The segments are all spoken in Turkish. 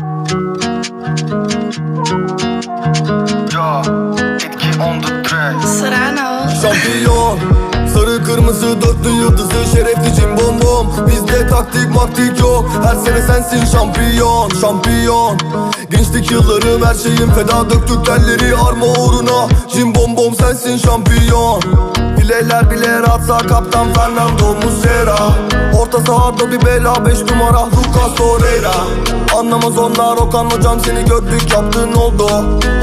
Yo, etki on the track. Serrano. Şampiyon Sarı kırmızı dörtlü yıldızı şerefli cim bom bom. Bizde taktik maktik yok. Her sene sensin şampiyon Şampiyon. Gençlik yıllarım her şeyim feda. Döktük telleri arma uğruna. Cim bom bom sensin şampiyon. Bileler bile atsa kaptan Fernando Muslera Orta sahada bir bela 5 numara Lucas Torreira. Anlamaz onlar Okan hocam seni gördük yaptın oldu.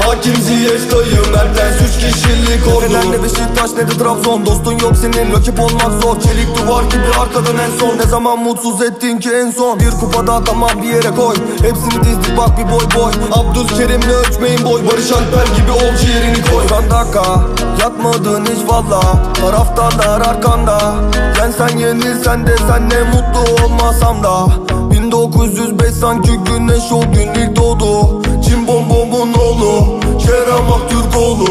Hakim Ziyech dayı Mertens 3 kişilik ordu Neden ne Beşiktaş ne de Trabzon. Dostun yok senin rakip olmak zor. Çelik duvar gibi arkadan en son. Ne zaman mutsuz ettin ki en son? Bir kupada tamam bir yere koy. Hepsini dizdik bak bir boy boy. Abdülkerim'le ölçmeyin boy. Barış Alper gibi ol ciğerini koy. Son dakika yatmadın hiç valla. Taraftarlar arkanda Yensen yenilsen de sen ne mutlu olmasam da. 1905 sanki güneş o gün ilk doğdu. Çin bombomun oğlu Kerem Aktürkoğlu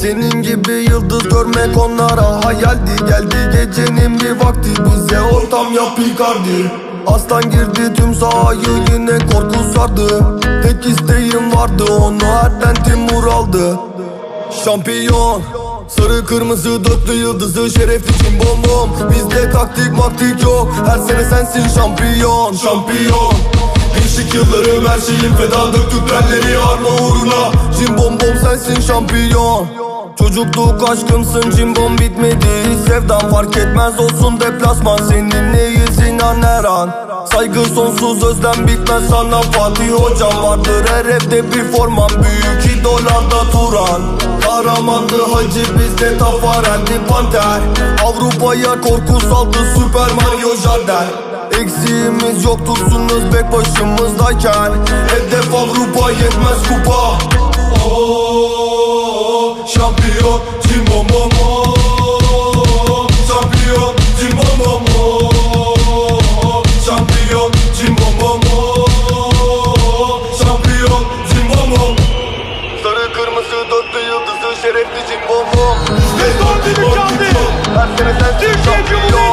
Senin gibi yıldız görmek onlara hayaldi. Geldi gecenin bir vakti bize ortam yap Icardi Aslan girdi tüm sahayı yine korku sardı. Tek isteğim vardı onu Erden Timur aldı. Şampiyon Sarı kırmızı dörtlü yıldızı şerefli cim bom bom. Bizde taktik maktik yok. Her sene sensin şampiyon Şampiyon. Gençlik yıllarım her şeyim feda. Döktük telleri arma uğruna. Cim bom bom sensin şampiyon. Çocukluk aşkımsın cimbom bitmedi. Sevdan fark etmez olsun deplasman Seninleyiz inan her an. Saygı sonsuz özlem bitmez sana Fatih hocam vardır. Her evde bir forman Büyük idol Arda Turan Kahramandı hacı bizde Tafarel'di Panter Avrupa'ya korku saldı Süper Mario Jardel Eksiğimiz yok tutsunuz bek başımızdayken Hedef Avrupa yetmez kupa Oo, Şampiyon Tim bom bom bom. Şampiyon Tim bom bom bom. Şampiyon Tim bom bom bom. Şampiyon Tim bom bom Sarı kırmızı dörtlü yıldızı şerefli bom Ve son düdük çaldı. Her sene sensin şampiyon